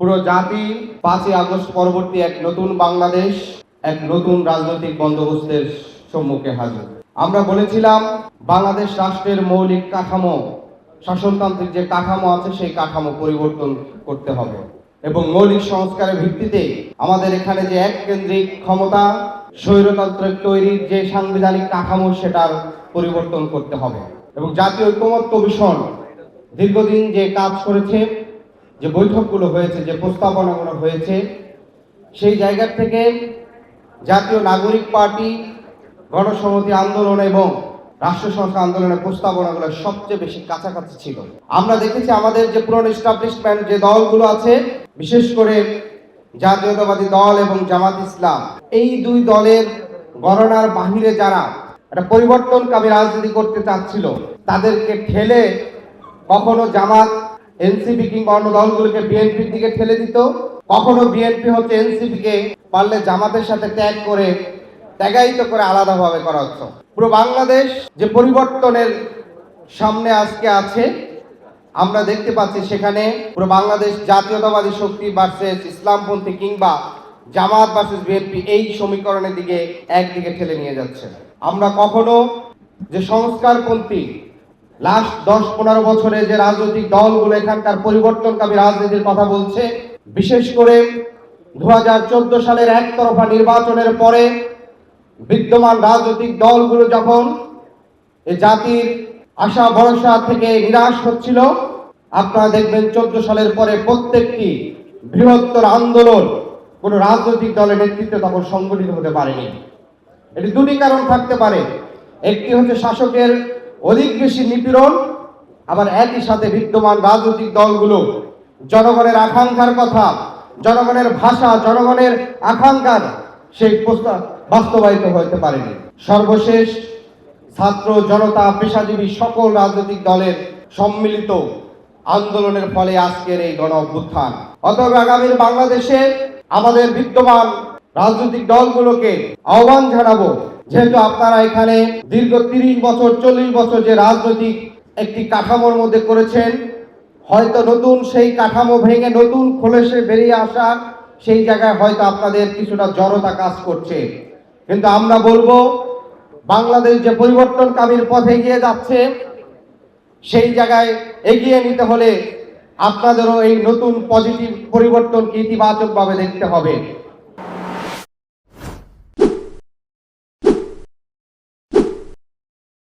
পুরো জাতি পাঁচই আগস্ট পরবর্তী এক নতুন বাংলাদেশ, এক নতুন রাজনৈতিক বন্দোবস্তের সম্মুখে হাজির। আমরা বলেছিলাম, বাংলাদেশ রাষ্ট্রের মৌলিক কাঠামো, শাসনতান্ত্রিক যে কাঠামো আছে, সেই কাঠামো পরিবর্তন করতে হবে। এবং মৌলিক সংস্কারের ভিত্তিতে আমাদের এখানে যে এক কেন্দ্রিক ক্ষমতা, স্বৈরতন্ত্রের তৈরির যে সাংবিধানিক কাঠামো, সেটার পরিবর্তন করতে হবে। এবং জাতীয় ঐক্যমত কমিশন দীর্ঘদিন যে কাজ করেছে যে বৈঠকগুলো হয়েছে, যে প্রস্তাবনাগুলো হয়েছে, সেই জায়গা থেকে জাতীয় নাগরিক পার্টি গণসংহতি আন্দোলন এবং রাষ্ট্র সংস্কার আন্দোলনের প্রস্তাবনাগুলো সবচেয়ে বেশি কাছাকাছি ছিল। আমরা দেখেছি আমাদের যে পুরনো এস্টাবলিশমেন্ট যে দলগুলো আছে, বিশেষ করে জাতীয়তাবাদী দল এবং জামাত ইসলাম, এই দুই দলের গণনার বাহিরে যারা একটা পরিবর্তনকামী রাজনীতি করতে চাচ্ছিল, তাদেরকে ঠেলে কখনো জামাত এনসিপি কিংবা অন্য দলগুলোকে বিএনপির দিকে ঠেলে দিত। কখনো বিএনপি হচ্ছে এনসিপি কে পারলে জামাতের সাথে ত্যাগ করে, ত্যাগায়িত করে আলাদাভাবে করা হচ্ছে পুরো বাংলাদেশ যে পরিবর্তনের সামনে আজকে আছে, আমরা দেখতে পাচ্ছি সেখানে পুরো বাংলাদেশ জাতীয়তাবাদী শক্তি ভার্সেস ইসলামপন্থী কিংবা জামাত ভার্সেস বিএনপি এই সমীকরণের দিকে একদিকে ঠেলে নিয়ে যাচ্ছে। আমরা কখনো যে সংস্কারপন্থী লাস্ট দশ পনেরো বছরে যে রাজনৈতিক দলগুলো এখানকার পরিবর্তনকামী রাজনীতির কথা বলছে, বিশেষ করে দু হাজার চোদ্দ সালের একতরফা নির্বাচনের পরে বিদ্যমান রাজনৈতিক দলগুলো যখন এই জাতির আশা, ভরসা থেকে নিরাশ হচ্ছিল, আপনারা দেখবেন চোদ্দ সালের পরে প্রত্যেকটি বৃহত্তর আন্দোলন কোন রাজনৈতিক দলের নেতৃত্বে তখন সংগঠিত হতে পারেনি। এটি দুটি কারণ থাকতে পারে। একটি হচ্ছে শাসকের অধিক বেশি নিপীড়ন, আবার একই সাথে বিদ্যমান রাজনৈতিক দলগুলো, জনগণের আকাঙ্ক্ষার কথা, জনগণের ভাষা, জনগণের আকাঙ্ক্ষার সেই প্রস্তাব বাস্তবায়িত হতে পারেনি। সর্বশেষ ছাত্র জনতা পেশাজীবী সকল রাজনৈতিক দলের সম্মিলিত আন্দোলনের ফলে আজকের এই গণ অভ্যুত্থান। অতএব আগামীর বাংলাদেশে আমাদের বিদ্যমান রাজনৈতিক দলগুলোকে আহ্বান জানাব যেহেতু আপনারা এখানে দীর্ঘ তিরিশ বছর, চল্লিশ বছর যে রাজনৈতিক একটি কাঠামোর মধ্যে করেছেন, হয়তো নতুন সেই কাঠামো ভেঙে নতুন খোলসে বেরিয়ে আসা, সেই জায়গায় হয়তো আপনাদের কিছুটা জড়তা কাজ করছে। কিন্তু আমরা বলব, বাংলাদেশ যে পরিবর্তনকামীর পথে এগিয়ে যাচ্ছে, সেই জায়গায় এগিয়ে নিতে হলে আপনাদেরও এই নতুন পজিটিভ পরিবর্তনকে ইতিবাচকভাবে দেখতে হবে।